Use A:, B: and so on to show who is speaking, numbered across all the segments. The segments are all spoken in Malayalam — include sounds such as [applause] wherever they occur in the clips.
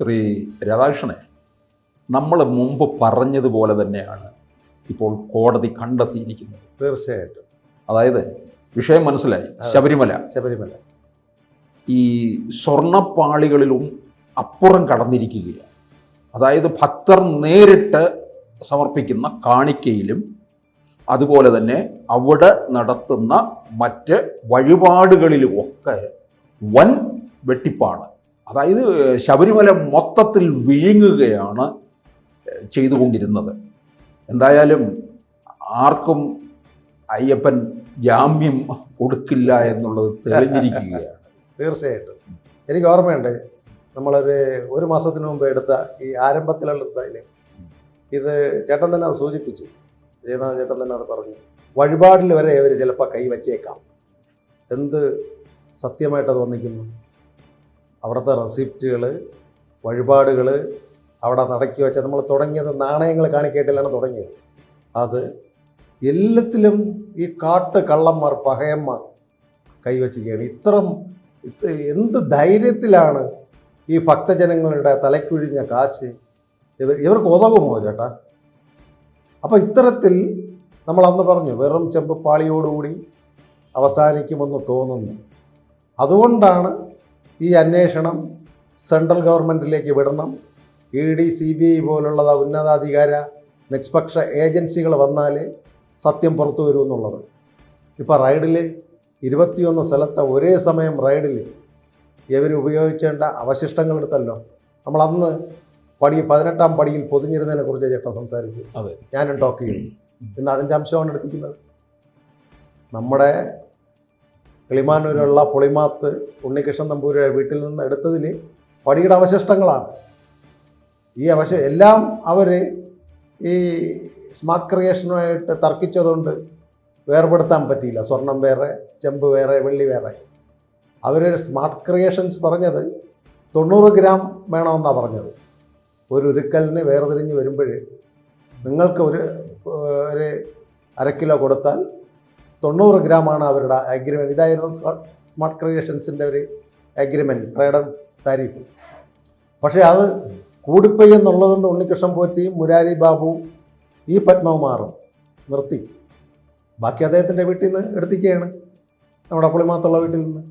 A: ശ്രീ രാധാകൃഷ്ണനെ നമ്മൾ മുമ്പ് പറഞ്ഞതുപോലെ തന്നെയാണ് ഇപ്പോൾ കോടതി കണ്ടെത്തിയിരിക്കുന്നത്.
B: തീർച്ചയായിട്ടും.
A: അതായത് വിഷയം മനസ്സിലായി. ശബരിമല.
B: ശബരിമല.
A: ഈ സ്വർണപ്പാളികളിലും അപ്പുറം കടന്നിരിക്കുകയാണ്. അതായത് ഭക്തർ നേരിട്ട് സമർപ്പിക്കുന്ന കാണിക്കയിലും അതുപോലെ തന്നെ അവിടെ നടത്തുന്ന മറ്റ് വഴിപാടുകളിലുമൊക്കെ വൻ വെട്ടിപ്പാണ്. അതായത് ശബരിമല മൊത്തത്തിൽ വിഴുങ്ങുകയാണ് ചെയ്തുകൊണ്ടിരുന്നത്. എന്തായാലും ആർക്കും അയ്യപ്പൻ ജാമ്യം കൊടുക്കില്ല എന്നുള്ളത് തെളിഞ്ഞിരിക്കുകയാണ്. [laughs]
B: തീർച്ചയായിട്ടും. എനിക്ക് ഓർമ്മയുണ്ട് നമ്മളൊരു ഒരു മാസത്തിന് മുമ്പ് എടുത്ത ഈ ആരംഭത്തിലെടുത്തതിൽ ഇത് ചേട്ടൻ തന്നെ അത് സൂചിപ്പിച്ചു. ജയനാഥ് ചേട്ടൻ തന്നെ അത് പറഞ്ഞു. വഴിപാടിൽ വരെ ഇവർ ചിലപ്പോൾ കൈവച്ചേക്കാം. എന്ത് സത്യമായിട്ടത് വന്നിരിക്കുന്നു? അവിടുത്തെ റെസിപ്റ്റുകൾ വഴിപാടുകൾ അവിടെ നടക്കി വെച്ച നമ്മൾ തുടങ്ങിയത് നാണയങ്ങൾ കാണിക്കേട്ടിലാണ് തുടങ്ങിയത്. അത് എല്ലാത്തിലും ഈ കാട്ട് കള്ളന്മാർ പഹയന്മാർ കൈവച്ചിരിക്കുകയാണ് ഇത്തരം എന്ത് ധൈര്യത്തിലാണ് ഈ ഭക്തജനങ്ങളുടെ തലയ്ക്കൊഴിഞ്ഞ കാശ് ഇവർ ഇവർക്ക് ഉതകുമോ ചേട്ടാ? അപ്പോൾ ഇത്തരത്തിൽ നമ്മൾ അന്ന് പറഞ്ഞു വെറും ചെമ്പ് പാളിയോടുകൂടി അവസാനിക്കുമെന്ന് തോന്നുന്നു. അതുകൊണ്ടാണ് ഈ അന്വേഷണം സെൻട്രൽ ഗവൺമെന്റിലേക്ക് വിടണം. E D C B I പോലുള്ള ഉന്നതാധികാര നിഷ്പക്ഷ ഏജൻസികൾ വന്നാൽ സത്യം പുറത്തു വരുമെന്നുള്ളത് ഇപ്പോൾ റൈഡിൽ ഇരുപത്തിയൊന്ന് സ്ഥലത്തെ ഒരേ സമയം റൈഡിൽ ഇവർ ഉപയോഗിക്കേണ്ട അവശിഷ്ടങ്ങൾ എടുത്തല്ലോ. നമ്മൾ അന്ന് പടി പതിനെട്ടാം പടിയിൽ പൊതിഞ്ഞിരുന്നതിനെ കുറിച്ച് ചേട്ടൻ സംസാരിച്ചു.
A: അതെ.
B: ഞാനും ടോക്ക് ചെയ്തു. ഇന്ന് അതിന്റെ അംശമാണ് എടുത്തിരിക്കുന്നത്. നമ്മുടെ കിളിമാനൂരുള്ള പൊളിമാത്ത് ഉണ്ണികൃഷ്ണൻ നമ്പൂരിയുടെ വീട്ടിൽ നിന്ന് എടുത്തതിൽ പടിയുടെ അവശിഷ്ടങ്ങളാണ്. ഈ അവശ എല്ലാം അവർ ഈ സ്മാർട്ട് ക്രിയേഷനുമായിട്ട് തർക്കിച്ചതുകൊണ്ട് വേർപെടുത്താൻ പറ്റിയില്ല. സ്വർണം വേറെ ചെമ്പ് വേറെ വെള്ളി വേറെ. അവർ സ്മാർട്ട് ക്രിയേഷൻസ് പറഞ്ഞത് തൊണ്ണൂറ് ഗ്രാം വേണമെന്നാണ് പറഞ്ഞത്. ഒരു ഉരുക്കലിന് വേർതിരിഞ്ഞ് വരുമ്പോൾ നിങ്ങൾക്ക് ഒരു ഒരു അര കിലോ കൊടുത്താൽ തൊണ്ണൂറ് ഗ്രാമാണ് അവരുടെ അഗ്രിമെന്റ് ഇതായിരുന്നു സ്മാർട്ട് ക്രിയേഷൻസിന്റെ ഒരു അഗ്രിമെന്റ് ട്രേഡ് താരിഫ് പക്ഷേ അത് കൂടിപ്പോയി എന്നുള്ളതുകൊണ്ട് ഉണ്ണികൃഷ്ണൻ പോറ്റിയും മുരാരി ബാബു ഈ പത്മകുമാറും നിർത്തി. ബാക്കി അദ്ദേഹത്തിന്റെ വീട്ടിൽ നിന്ന് എടുത്തിക്കുകയാണ് നമ്മുടെ പുളിമാത്തുള്ള വീട്ടിൽ നിന്ന്.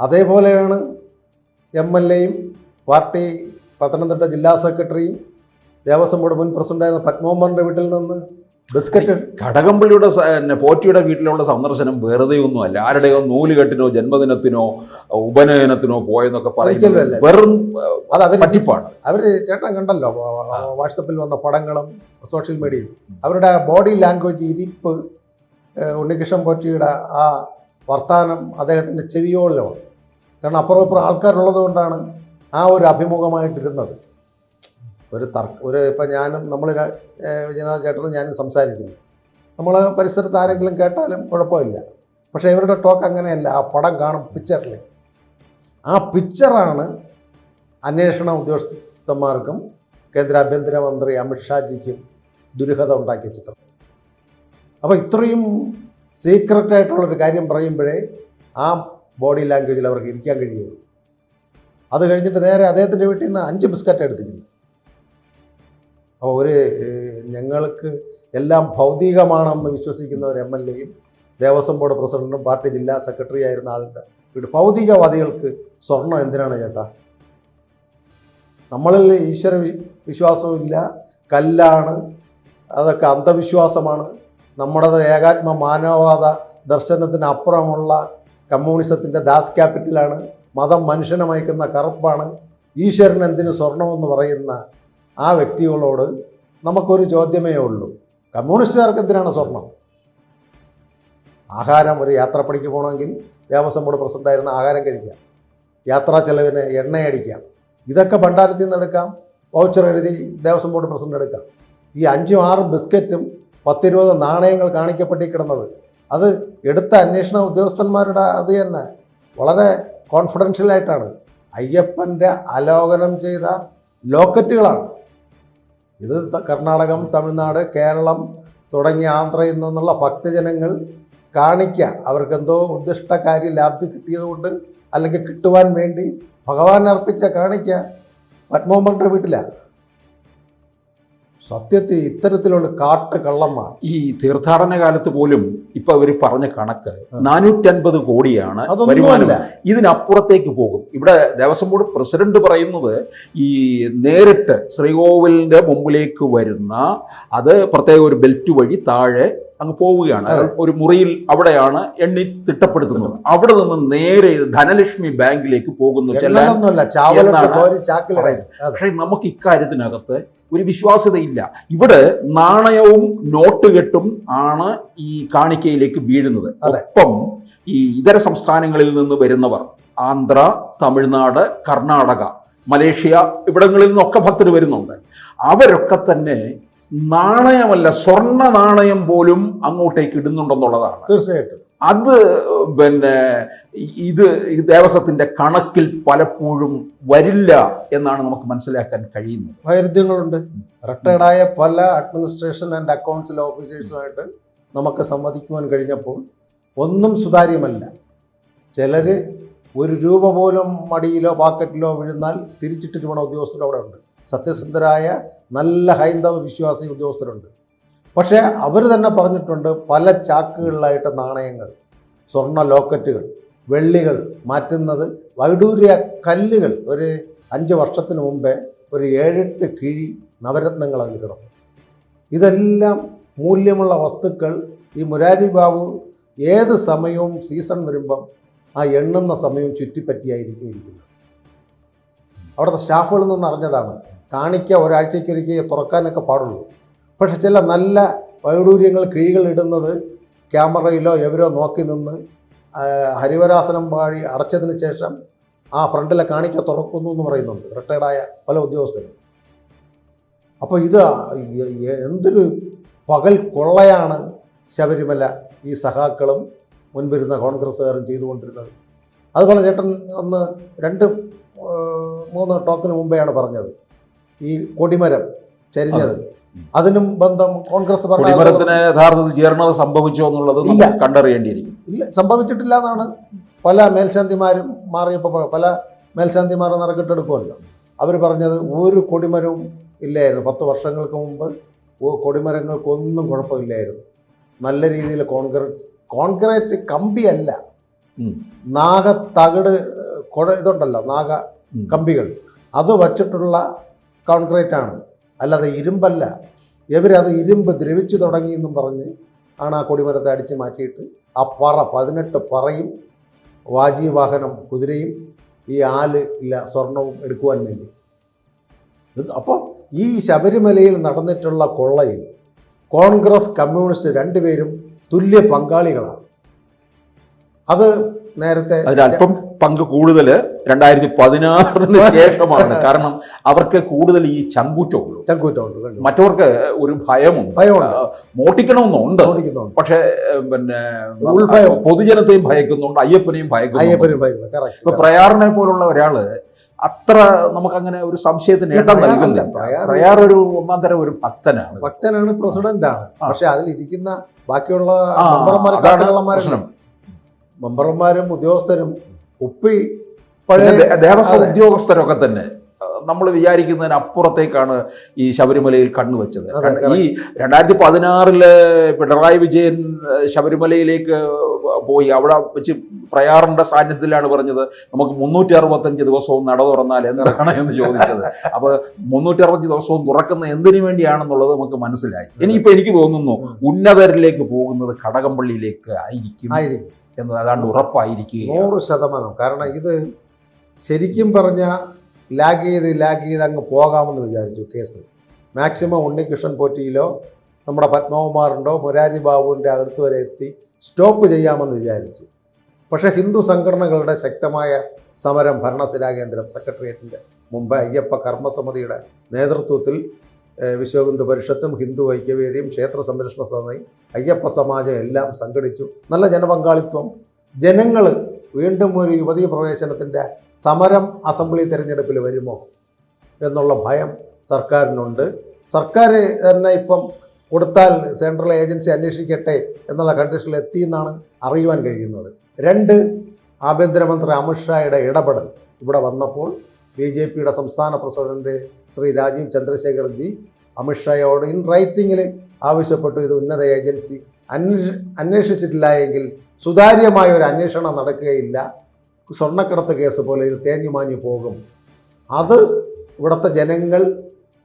B: അതേപോലെയാണ് എം എൽ എയും പാർട്ടി പത്തനംതിട്ട ജില്ലാ സെക്രട്ടറിയും ദേവസ്വം ബോർഡ് മുൻ പ്രസിഡന്റായിരുന്ന പത്മകുമാറിന്റെ വീട്ടിൽ നിന്ന് ബിസ്ക്കറ്റ്.
A: കടകംപള്ളിയുടെ പോറ്റിയുടെ വീട്ടിലുള്ള സന്ദർശനം വെറുതെ ഒന്നുമല്ല ആരുടെയോ നൂലുകെട്ടിനോ ജന്മദിനത്തിനോ ഉപനയനത്തിനോ പോയെന്നൊക്കെ പറയുന്നത് വെറും
B: അത് അവർ
A: പറ്റിപ്പാണ്.
B: അവർ ചേട്ടൻ കണ്ടല്ലോ വാട്സപ്പിൽ വന്ന പടങ്ങളും സോഷ്യൽ മീഡിയയും അവരുടെ ബോഡി ലാംഗ്വേജ് ഇരിപ്പ് ഉണ്ണികൃഷ്ണൻ പോറ്റിയുടെ ആ വർത്താനം അദ്ദേഹത്തിന്റെ ചെവിയോളിലാണ്. കാരണം അപ്പുറം ഇപ്പുറം ആൾക്കാരുള്ളത് കൊണ്ടാണ് ആ ഒരു അഭിമുഖമായിട്ടിരുന്നത്. ഒരു തർക്ക ഒരു ഇപ്പം ഞാനും നമ്മൾ വിജയനാഥ ചേട്ടനും ഞാനും സംസാരിക്കുന്നു. നമ്മൾ പരിസരത്ത് ആരെങ്കിലും കേട്ടാലും കുഴപ്പമില്ല. പക്ഷേ ഇവരുടെ ടോക്ക് അങ്ങനെയല്ല. ആ പടം കാണും പിക്ചറിൽ ആ പിക്ചറാണ് അന്വേഷണ ഉദ്യോഗസ്ഥന്മാർക്കും കേന്ദ്ര ആഭ്യന്തരമന്ത്രി അമിത്ഷാജിക്കും ദുരിഹത ഉണ്ടാക്കിയ ചിത്രം. അപ്പോൾ ഇത്രയും സീക്രട്ടായിട്ടുള്ളൊരു കാര്യം പറയുമ്പോഴേ ആ ബോഡി ലാംഗ്വേജിൽ അവർക്ക് ഇരിക്കാൻ കഴിയുള്ളൂ. അത് കഴിഞ്ഞിട്ട് നേരെ അദ്ദേഹത്തിന്റെ വീട്ടിൽ നിന്ന് അഞ്ച് ബിസ്ക്കറ്റ് എടുത്തിരിക്കുന്നു. അപ്പോൾ ഒരു ഞങ്ങൾക്ക് എല്ലാം ഭൗതികമാണെന്ന് വിശ്വസിക്കുന്ന ഒരു എം എൽ എയും ദേവസ്വം ബോർഡ് പ്രസിഡന്റും പാർട്ടി ജില്ലാ സെക്രട്ടറി ആയിരുന്ന ആളുടെ വീട് ഭൗതികവാദികൾക്ക് സ്വർണം എന്തിനാണ് ചേട്ടാ? നമ്മളിൽ ഈശ്വര വി- വിശ്വാസവുമില്ല കല്ലാണ്. അതൊക്കെ അന്ധവിശ്വാസമാണ്. നമ്മുടെ ഏകാത്മ മാനവവാദ ദർശനത്തിന് അപ്പുറമുള്ള കമ്മ്യൂണിസത്തിന്റെ ദാസ് ക്യാപിറ്റലാണ്. മതം മനുഷ്യനെ മയക്കുന്ന കറുപ്പാണ്. ഈശ്വരൻ എന്തിനു സ്വർണമെന്ന് പറയുന്ന ആ വ്യക്തികളോട് നമുക്കൊരു ചോദ്യമേ ഉള്ളൂ. കമ്മ്യൂണിസ്റ്റുകാർക്ക് എന്തിനാണ് സ്വർണം? ആഹാരം ഒരു യാത്രപ്പണിക്ക് പോകണമെങ്കിൽ ദേവസ്വം ബോർഡ് പ്രസിഡന്റായിരുന്ന ആഹാരം കഴിക്കാം യാത്രാ ചെലവിന് എണ്ണയടിക്കാം ഇതൊക്കെ ഭണ്ഡാരത്തിൽ നിന്ന് എടുക്കാം. വൗച്ചർ എഴുതി ദേവസ്വം ബോർഡ് പ്രസിഡന്റ് എടുക്കാം. ഈ അഞ്ചും ആറും ബിസ്ക്കറ്റും പത്തിരുപത് നാണയങ്ങൾ കാണിക്കപ്പെട്ടി കിടന്നത്. അത് എടുത്ത അന്വേഷണ ഉദ്യോഗസ്ഥന്മാരുടെ അത് തന്നെ. വളരെ കോൺഫിഡൻഷ്യലായിട്ടാണ് അയ്യപ്പന്റെ അലോകനം ചെയ്ത ലോക്കറ്റുകളാണ്. ഇത് കർണാടകം തമിഴ്നാട് കേരളം തുടങ്ങി ആന്ധ്രയിൽ നിന്നുള്ള ഭക്തജനങ്ങൾ കാണിക്കുക അവർക്കെന്തോ ഉദ്ദിഷ്ട കാര്യം ലാബ്ധി കിട്ടിയതുകൊണ്ട് അല്ലെങ്കിൽ കിട്ടുവാൻ വേണ്ടി ഭഗവാൻ അർപ്പിച്ച കാണിക്ക പത്മോമന്റെ വീട്ടിലാ സത്യത്തിൽ ഇത്തരത്തിലുള്ള കാട്ട് കള്ളന്മാർ.
A: ഈ തീർത്ഥാടന കാലത്ത് പോലും ഇപ്പൊ അവർ പറഞ്ഞ കണക്ക്. നാനൂറ്റൻപത് കോടിയാണ് വരുമാനം. ഇതിനപ്പുറത്തേക്ക് പോകും. ഇവിടെ ദേവസ്വം ബോർഡ് പ്രസിഡന്റ് പറയുന്നത് ഈ നേരിട്ട് ശ്രീകോവിലിന്റെ മുമ്പിലേക്ക് വരുന്ന അത് പ്രത്യേക ഒരു ബെൽറ്റ് വഴി താഴെ അങ്ങ് പോവുകയാണ്. ഒരു മുറിയിൽ അവിടെയാണ് എണ്ണി തിട്ടപ്പെടുത്തുന്നത്. അവിടെ നിന്ന് നേരെ ധനലക്ഷ്മി ബാങ്കിലേക്ക് പോകുന്നു പക്ഷേ നമുക്ക് ഇക്കാര്യത്തിനകത്ത് ഒരു വിശ്വാസ്യതയില്ല. ഇവിടെ നാണയവും നോട്ടുകെട്ടും ആണ് ഈ കാണിക്കയിലേക്ക് വീഴുന്നത്. ഒപ്പം ഈ ഇതര സംസ്ഥാനങ്ങളിൽ നിന്ന് വരുന്നവർ ആന്ധ്ര തമിഴ്നാട് കർണാടക മലേഷ്യ ഇവിടങ്ങളിൽ നിന്നൊക്കെ ഭക്തർ വരുന്നുണ്ട്. അവരൊക്കെ തന്നെ നാണയമല്ല സ്വർണ നാണയം പോലും അങ്ങോട്ടേക്ക് ഇടുന്നുണ്ടെന്നുള്ളതാണ്.
B: തീർച്ചയായിട്ടും.
A: അത് പിന്നെ ഇത് ദേവസ്വത്തിന്റെ കണക്കിൽ പലപ്പോഴും വരില്ല എന്നാണ് നമുക്ക് മനസ്സിലാക്കാൻ കഴിയുന്നത്.
B: വൈരുദ്ധ്യങ്ങളുണ്ട്. റിട്ടയർഡായ പല അഡ്മിനിസ്ട്രേഷൻ ആൻഡ് അക്കൗണ്ട്സിലെ ഓഫീസേഴ്സുമായിട്ട് നമുക്ക് സംവദിക്കുവാൻ കഴിഞ്ഞപ്പോൾ ഒന്നും സുതാര്യമല്ല. ചിലർ ഒരു രൂപ പോലും മടിയിലോ പാക്കറ്റിലോ വീഴുന്നാൽ തിരിച്ചിട്ടിട്ട് പോണ അവിടെ ഉണ്ട്. സത്യസന്ധരായ നല്ല ഹൈന്ദവ വിശ്വാസി ഉദ്യോഗസ്ഥരുണ്ട്. പക്ഷേ അവർ തന്നെ പറഞ്ഞിട്ടുണ്ട് പല ചാക്കുകളിലായിട്ട് നാണയങ്ങൾ സ്വർണ ലോക്കറ്റുകൾ വെള്ളികൾ മാറ്റുന്നത് വൈഡൂര്യ കല്ലുകൾ ഒരു അഞ്ച് വർഷത്തിന് മുമ്പേ ഒരു ഏഴെട്ട് കിഴി നവരത്നങ്ങൾ അതിൽ കിടന്നു. ഇതെല്ലാം മൂല്യമുള്ള വസ്തുക്കൾ ഈ മുരാരി ബാബു ഏത് സമയവും സീസൺ വരുമ്പം ആ എണ്ണുന്ന സമയവും ചുറ്റിപ്പറ്റിയായിരിക്കും ഇരിക്കുന്നത്. അവിടുത്തെ സ്റ്റാഫുകളിൽ നിന്ന് അറിഞ്ഞതാണ് കാണിക്ക ഒരാഴ്ചയ്ക്കൊരിക്കൽ തുറക്കാനൊക്കെ പാടുള്ളൂ. പക്ഷെ ചില നല്ല വൈഡൂര്യങ്ങൾ കിഴികൾ ഇടുന്നത് ക്യാമറയിലോ എവരോ നോക്കി നിന്ന് ഹരിവരാസനം പാടി അടച്ചതിന് ശേഷം ആ ഫ്രണ്ടിലെ കാണിക്ക തുറക്കുന്നു എന്ന് പറയുന്നുണ്ട്. റിട്ടയർഡായ പല ഉദ്യോഗസ്ഥരും. അപ്പോൾ ഇത് എന്തൊരു പകൽ കൊള്ളയാണ് ശബരിമല ഈ സഖാക്കളും മുൻപിരുന്ന കോൺഗ്രസ്സുകാരും ചെയ്തുകൊണ്ടിരുന്നത്. അതുപോലെ ചേട്ടൻ ഒന്ന് രണ്ട് മൂന്ന് ടോക്കിന് മുമ്പെയാണ് പറഞ്ഞത്. ഈ കൊടിമരം ചരിഞ്ഞത്. അതിനും ബന്ധം കോൺഗ്രസ് പറഞ്ഞത്
A: കൊടിമരത്തിന് യഥാർത്ഥത്തിൽ ജീർണത സംഭവിച്ചോ എന്നുള്ളത്. കണ്ടറിയേണ്ടിയിരിക്കും
B: ഇല്ല സംഭവിച്ചിട്ടില്ല എന്നാണ് പല മേൽശാന്തിമാരും മാറിയപ്പോൾ പല മേൽശാന്തിമാർ നറുക്കിട്ടെടുക്കുമല്ലോ. അവർ പറഞ്ഞത് ഒരു കൊടിമരവും ഇല്ലായിരുന്നു. പത്ത് വർഷങ്ങൾക്ക് മുമ്പ് കൊടിമരങ്ങൾക്കൊന്നും കുഴപ്പമില്ലായിരുന്നു. നല്ല രീതിയിൽ കോൺക്രീറ്റ് കോൺക്രീറ്റ് കമ്പിയല്ല. നാഗ തകിട് കുഴ ഇതുണ്ടല്ലോ നാഗ കമ്പികൾ. അത് വച്ചിട്ടുള്ള കോൺക്രീറ്റ് ആണ്. അല്ലാതെ ഇരുമ്പല്ല. ഇവരത് ഇരുമ്പ് ദ്രവിച്ചു തുടങ്ങി എന്നും പറഞ്ഞ് ആണ് ആ കൊടിമരത്തെ അടിച്ചു മാറ്റിയിട്ട് ആ പറ പതിനെട്ട് പറയും. വാഹനം കുതിരയും ഈ ആൽ ഇല്ല സ്വർണവും എടുക്കുവാൻ വേണ്ടി. അപ്പോൾ ഈ ശബരിമലയിൽ നടന്നിട്ടുള്ള കൊള്ളയിൽ കോൺഗ്രസ് കമ്മ്യൂണിസ്റ്റ് രണ്ടുപേരും തുല്യ പങ്കാളികളാണ്. അത് നേരത്തെ
A: അതിലല്പം പങ്ക് കൂടുതൽ രണ്ടായിരത്തി പതിനാറിന് ശേഷമാണ്. കാരണം അവർക്ക് കൂടുതൽ ഈ ചങ്കൂറ്റമുള്ളൂ
B: ചങ്കൂറ്റമുണ്ട് കണ്ടു.
A: മറ്റവർക്ക് ഒരു ഭയമുണ്ട്.
B: ഭയമുണ്ട്.
A: മോട്ടിക്കണമെന്നുണ്ട്. പക്ഷെ പിന്നെ പൊതുജനത്തെയും ഭയക്കുന്നുണ്ട് അയ്യപ്പനെയും ഭയക്കുന്നു
B: അയ്യപ്പനെയും ഭയക്കുന്നു
A: ഇപ്പൊ പ്രയാറിനെ പോലുള്ള ഒരാൾ അത്ര നമുക്കങ്ങനെ ഒരു സംശയത്തിന് ഇടം
B: പ്രയാറല്ല.
A: പ്രയാർ ഒരു ഒന്നാം തരം ഒരു ഭക്തനാണ്.
B: ഭക്തനാണ് പ്രസിഡന്റ് ആണ്
A: ആ.
B: പക്ഷെ അതിലിരിക്കുന്ന ബാക്കിയുള്ള
A: പ്രശ്നം.
B: മെമ്പർമാരും ഉദ്യോഗസ്ഥരും
A: ഉപ്പി
B: പഴയ
A: ദേവസ്വം ഉദ്യോഗസ്ഥരൊക്കെ തന്നെ നമ്മൾ വിചാരിക്കുന്നതിന് അപ്പുറത്തേക്കാണ് ഈ ശബരിമലയിൽ കണ്ണുവെച്ചത് ഈ രണ്ടായിരത്തി പതിനാറിൽ പിണറായി വിജയൻ ശബരിമലയിലേക്ക് പോയി. അവിടെ വെച്ച് പ്രയാറിന്റെ സാന്നിധ്യത്തിലാണ് പറഞ്ഞത് നമുക്ക് മുന്നൂറ്റി അറുപത്തഞ്ച് ദിവസവും നട തുറന്നാൽ എന്താണ് എന്ന് ചോദിച്ചത്. [laughs] അപ്പൊ മുന്നൂറ്റി അറുപത്തഞ്ച് ദിവസവും തുറക്കുന്ന എന്തിനു വേണ്ടിയാണെന്നുള്ളത് നമുക്ക് മനസ്സിലായി. ഇനിയിപ്പോ എനിക്ക് തോന്നുന്നു. ഉന്നതരിലേക്ക് പോകുന്നത് കടകംപള്ളിയിലേക്ക് ആയിരിക്കും.
B: ആയിരിക്കും.
A: എന്ന് അതാണ്ട് ഉറപ്പായിരിക്കുക
B: നൂറ് ശതമാനം. കാരണം ഇത് ശരിക്കും പറഞ്ഞ ലാഗ് ചെയ്ത് ലാഗ് ചെയ്ത് അങ്ങ് പോകാമെന്ന് വിചാരിച്ചു കേസ്. മാക്സിമം ഉണ്ണികൃഷ്ണൻ പോറ്റിയിലോ നമ്മുടെ പത്മകുമാറിന്റോ മുരാരി ബാബുവിന്റെ അടുത്ത് വരെ എത്തി സ്റ്റോപ്പ് ചെയ്യാമെന്ന് വിചാരിച്ചു. പക്ഷേ ഹിന്ദു സംഘടനകളുടെ ശക്തമായ സമരം ഭരണസിരാ കേന്ദ്രം സെക്രട്ടേറിയറ്റിന്റെ മുമ്പ് അയ്യപ്പ കർമ്മസമിതിയുടെ നേതൃത്വത്തിൽ വിശ്വഹിന്ദു പരിഷത്തും ഹിന്ദു ഐക്യവേദിയും ക്ഷേത്ര സംരക്ഷണ സമിതി അയ്യപ്പ സമാജം എല്ലാം സംഘടിച്ചു. നല്ല ജനപങ്കാളിത്വം. ജനങ്ങൾ വീണ്ടും ഒരു യുവതീ പ്രവേശനത്തിന്റെ സമരം അസംബ്ലി തിരഞ്ഞെടുപ്പിൽ വരുമോ എന്നുള്ള ഭയം സർക്കാരിനുണ്ട്. സർക്കാർ തന്നെ ഇപ്പം കൊടുത്താൽ സെൻട്രൽ ഏജൻസി അന്വേഷിക്കട്ടെ എന്നുള്ള കണ്ടീഷനിൽ എത്തി എന്നാണ് അറിയുവാൻ കഴിയുന്നത്. രണ്ട് ആഭ്യന്തരമന്ത്രി അമിത്ഷായുടെ ഇടപെടൽ ഇവിടെ വന്നപ്പോൾ ബി ജെ പിയുടെ സംസ്ഥാന പ്രസിഡന്റ് ശ്രീ രാജീവ് ചന്ദ്രശേഖർജി അമിത്ഷായോട് ഇൻ റൈറ്റിങ്ങിൽ ആവശ്യപ്പെട്ടു. ഇത് ഉന്നത ഏജൻസി അന്വേഷ അന്വേഷിച്ചിട്ടില്ല എങ്കിൽ സുതാര്യമായ ഒരു അന്വേഷണം നടക്കുകയില്ല. സ്വർണക്കടത്ത് കേസ് പോലെ ഇത് തേഞ്ഞു മാഞ്ഞു പോകും. അത് ഇവിടുത്തെ ജനങ്ങൾ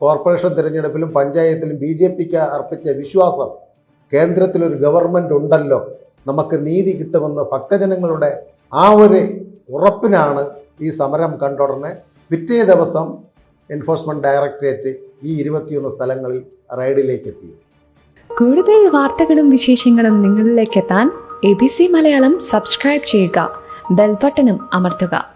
B: കോർപ്പറേഷൻ തിരഞ്ഞെടുപ്പിലും പഞ്ചായത്തിലും ബി ജെ പിക്ക് അർപ്പിച്ച വിശ്വാസം കേന്ദ്രത്തിലൊരു ഗവൺമെന്റ് ഉണ്ടല്ലോ. നമുക്ക് നീതി കിട്ടുമെന്ന് ഭക്തജനങ്ങളുടെ ആ ഒരു ഉറപ്പിനാണ് ഈ സമരം കണ്ടുടനെ. പിറ്റേ ദിവസം എൻഫോഴ്സ്മെന്റ് ഡയറക്ടറേറ്റ് ഈ ഇരുപത്തിയൊന്ന് സ്ഥലങ്ങളിൽ റൈഡിലേക്ക് എത്തി
C: കൂടുതൽ വാർത്തകളും വിശേഷങ്ങളും നിങ്ങളിലേക്ക് എത്താൻ A B C Malayalam subscribe ചെയ്യുക. ബെൽബട്ടനും അമർത്തുക.